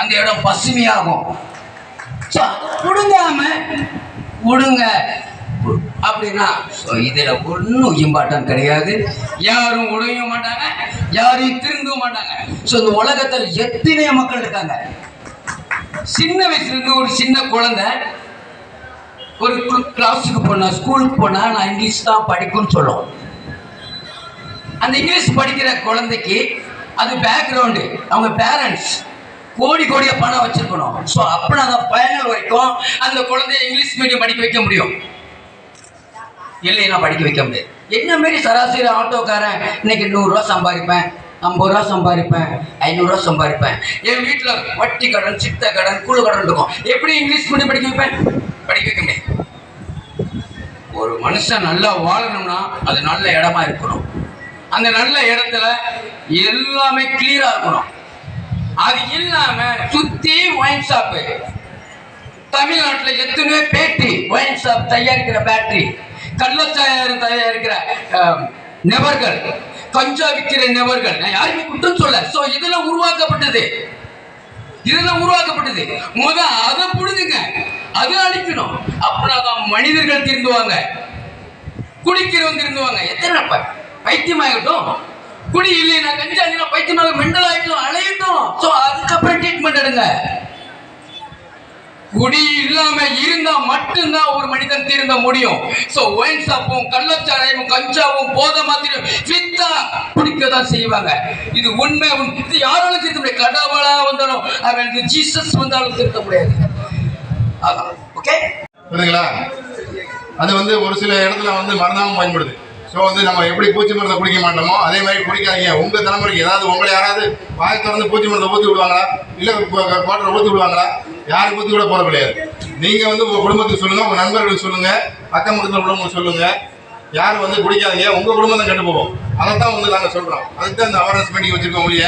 அந்த இடம் பசுமையாகும். ஸோ கொடுங்காம விடுங்க அப்படின்னா ஸோ இதில் ஒன்றும் இம்பார்ட்டன் கிடையாது. யாரும் உடைய மாட்டாங்க யாரையும் திருந்தவும் மாட்டாங்க. ஸோ இந்த உலகத்தில் எத்தனை மக்கள் இருக்காங்க. சின்ன வயசுலேருந்து ஒரு சின்ன குழந்தை ஒரு கிளாஸுக்கு போனால் ஸ்கூலுக்கு போனால் நான் இங்கிலீஷ் தான் படிக்கும்னு சொல்லுவோம். அந்த இங்கிலீஷ் படிக்கிற குழந்தைக்கு அது பேக்ரவுண்டு அவங்க பேரண்ட்ஸ் கோடி கோடியாக பணம் வச்சிருக்கணும். ஸோ அப்படின்னா தான் ஃபைனல் வரைக்கும் அந்த குழந்தைய இங்கிலீஷ் மீடியம் படிக்க வைக்க முடியும். இல்லைன்னா படிக்க வைக்க முடியாது. என்ன மாரி சராசரி ஆட்டோக்காரன் இன்னைக்கு நூறுரூவா சம்பாதிப்பேன் ஐம்பது ரூபா சம்பாதிப்பேன் ஐநூறுரூவா சம்பாதிப்பேன். என் வீட்டில் வட்டி கடன் சித்த கடன் குழு கடன் இருக்கும். எப்படி இங்கிலீஷ் மீடியம் படிக்க வைப்பேன்? படிக்க வைக்க முடியாது. ஒரு மனுஷன் நல்லா வாழணும்னா அது நல்ல இடமா இருக்கணும். அந்த நல்ல இடத்துல எல்லாமே கிளியராக இருக்கணும். அது இல்லாம சுத்தி ஒயின் ஷாப்பு தமிழ்நாட்டில் எத்தனையோ பேட்டி ஒயின் ஷாப் தயாரிக்கிற பேட்டரி கள்ளச்சாயம் தயாரிக்கிற நெவர்கள் நபர்கள் கஞ்சா விற்கிற நபர்கள். நான் யாருமே குற்றம் சொல்ல. ஸோ இதெல்லாம் உருவாக்கப்பட்டது. இதெல்லாம் உருவாக்கப்பட்டது. முத அதை புடுங்குங்க அதை அழிக்கணும். அப்படின்னா தான் மனிதர்கள் திருந்துவாங்க. குடிக்கிறவங்க திருந்துவாங்க. எத்தனை ப- பைத்தியமாகட்டும் குடி இல்லைன்னா கஞ்சா எடுங்க. குடி இல்லாம இருந்தா மட்டும்தான் ஒரு மனிதன் தீர்ந்த முடியும். சோ ஒயின் ஷாப்பும் கள்ளச்சாராயமும் கஞ்சாவும் போத மாத்திரம் வித்தா குடிக்க தான் செய்வாங்க. இது உண்மை இது யாராலும் திருத்த முடியாது. கடவுளா வந்தாலும் அவன் ஜீசஸ் வந்தாலும் திருத்த முடியாது. அதான். ஓகே புரியுதுங்களா? அது வந்து ஒரு சில இடத்துல வந்து மருந்தாகவும் பயன்படுது. ஸோ வந்து நம்ம எப்படி பூச்சி மருந்தை குடிக்க மாட்டோமோ அதே மாதிரி குடிக்காதீங்க. உங்கள் தலைமுறைக்கு ஏதாவது உங்களை யாராவது வாய் திறந்து பூச்சி மருந்தை ஊற்றி விடுவாங்களா? இல்லை கோட்டரை ஊற்றி விடுவாங்களா? யாரும் ஊற்றி விட போகிறது கிடையாது. நீங்கள் வந்து உங்கள் குடும்பத்துக்கு சொல்லுங்கள் உங்கள் நண்பர்களுக்கு சொல்லுங்கள் அக்கம் பக்கத்தில் உள்ளவங்களுக்கு சொல்லுங்கள் யாரும் வந்து குடிக்காதீங்க. உங்கள் குடும்பம் தான் கெட்டு போகும். அதை தான் வந்து நாங்கள் சொல்கிறோம் அதுக்கு தான் இந்த அவேர்னஸ் மீட்டிங் வச்சுருக்கோம் ஒழிய.